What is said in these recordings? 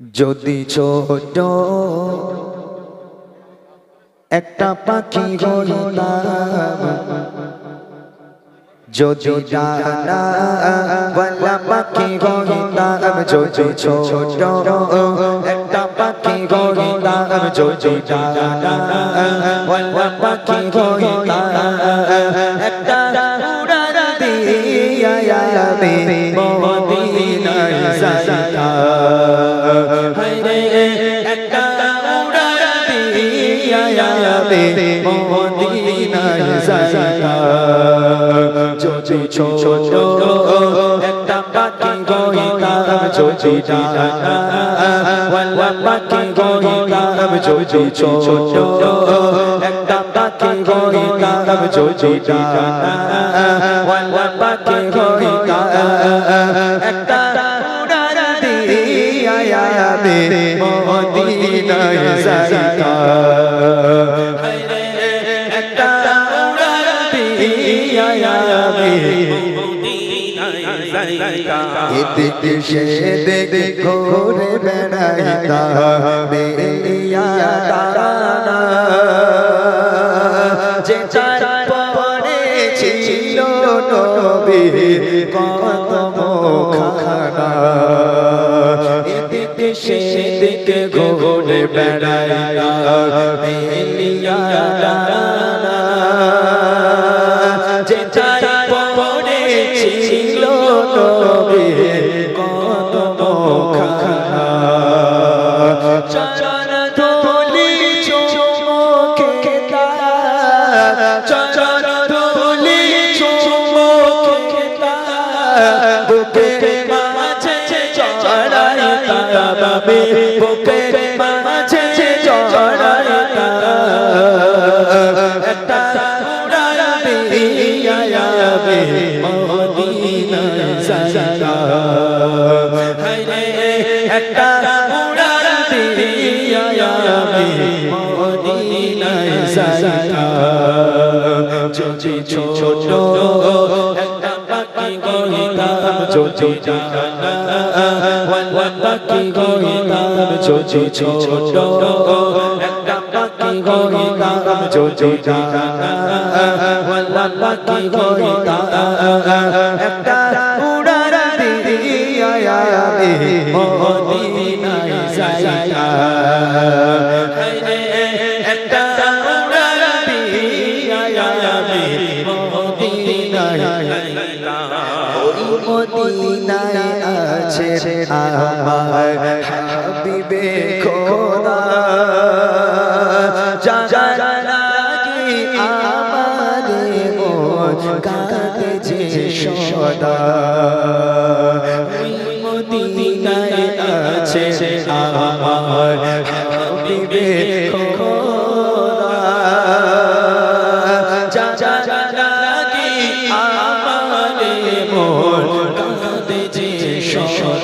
যদি ছোট একটা পাখি হইতাম যদি বলা পাখি হইতাম যদি ছোট একটা পাখি হইতাম যদি বলা পাখি হইতাম দিয়া মদিনায় যাইতাম যদি ছোট একটা পাখি গইতাম যদি ডানা ওয়ালা পাখি গইতাম যদি ছোট একটা পাখি গইতাম যদি ডানা ওয়ালা পাখি এদিকে সেদিকে ঘুরে বেড়াইতা বেরিয়া দাঁড়ানা যে চার পড়েছিল নবী কত মুখানা এদিকে সেদিকে ঘুরে বেড়াইতা তাবে বুকের মাঝে চড়াই একটা উড়ান দিয়া আমি মদিনায় যাইতাম হায়রে একটা দিয়া আমি মদিনায় যাইতাম যদি ছোট পাখি ওয়ালা পাখি গইতাম যদি ছোট একটা পাখি গইতাম যদি পাখি গইতাম একটা উড়ান দিয়া মদিনায় যাইতাম একটা মদিনায় আছে আমার হাবিবে খোদা। যা লাগি আমারে মন কাঁদে যে সদা মদিনায় আছে আমার হাবিবে খোদা। যা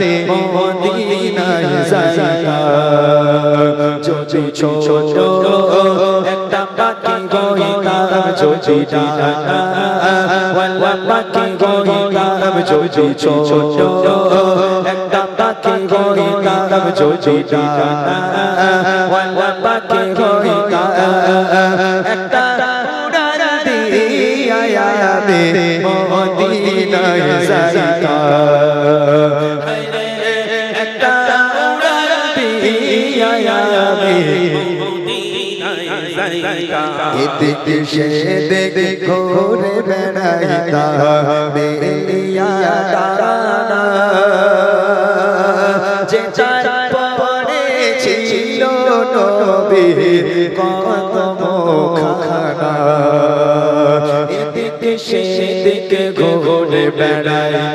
দে মদিনায় যাইতা যদি ছোট একটা পাখি গইতাম যদি ডানা ওয়ালা পাখি গইতাম যদি ছোট একটা পাখি গইতাম যদি ডানা ওয়ালা পাখি গইতাম একটা উড়ান দিয়া দে মদিনায় যাইতা একটা এদিকে সে দেখে ঘুরে বেড়াইতা বেলিয়া দাঁড়ানা যে চার পড়েছিল নবীর কদম খানা এদিকে সে দেখে ঘুরে বেড়াইতা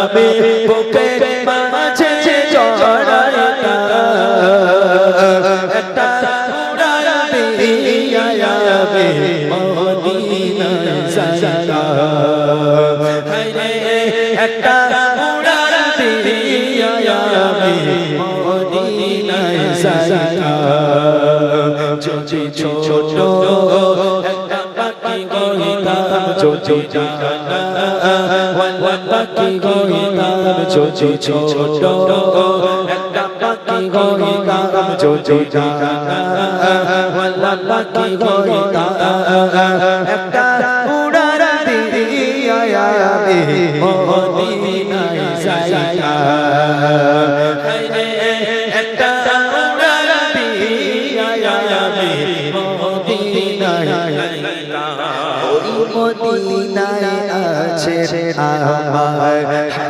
চড়াইতা বাবে বুকে মাঝে চড়াইতা। একটা উড়ান দিয়া যাবে, মদিনায় যাইতা। হায়রে, একটা উড়ান দিয়া যাবে, মদিনায় যাইতা। যদি ছোট যদি ছোট, একটা পাখি গইতাম যদি জানা ওয়ালা পাখি গইতাম একটা উড়ান দিয়া যাবে মদিনায় যাইতা একটা উড়ান দিয়া যাবে মদিনায় ওই মদিনায় আছে আমার।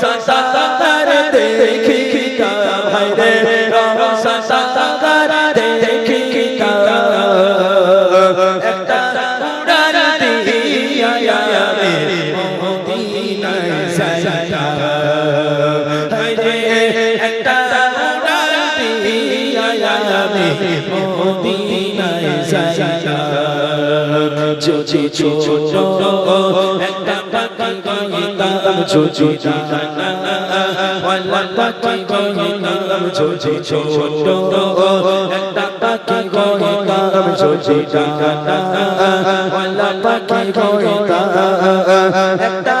রসাসার দেখি ভাই রে রসাসার দেখি একটা উড়ান দিয়া যাবে মদিনায় যাইতা হায় রে একটা উড়ান দিয়া যাবে মদিনায় যাইতা যদি ছোট জানা ওয়ালা পাখি গইতাম যদি ছোট একটা পাখি গইতাম যদি পাখি গইতাম একটা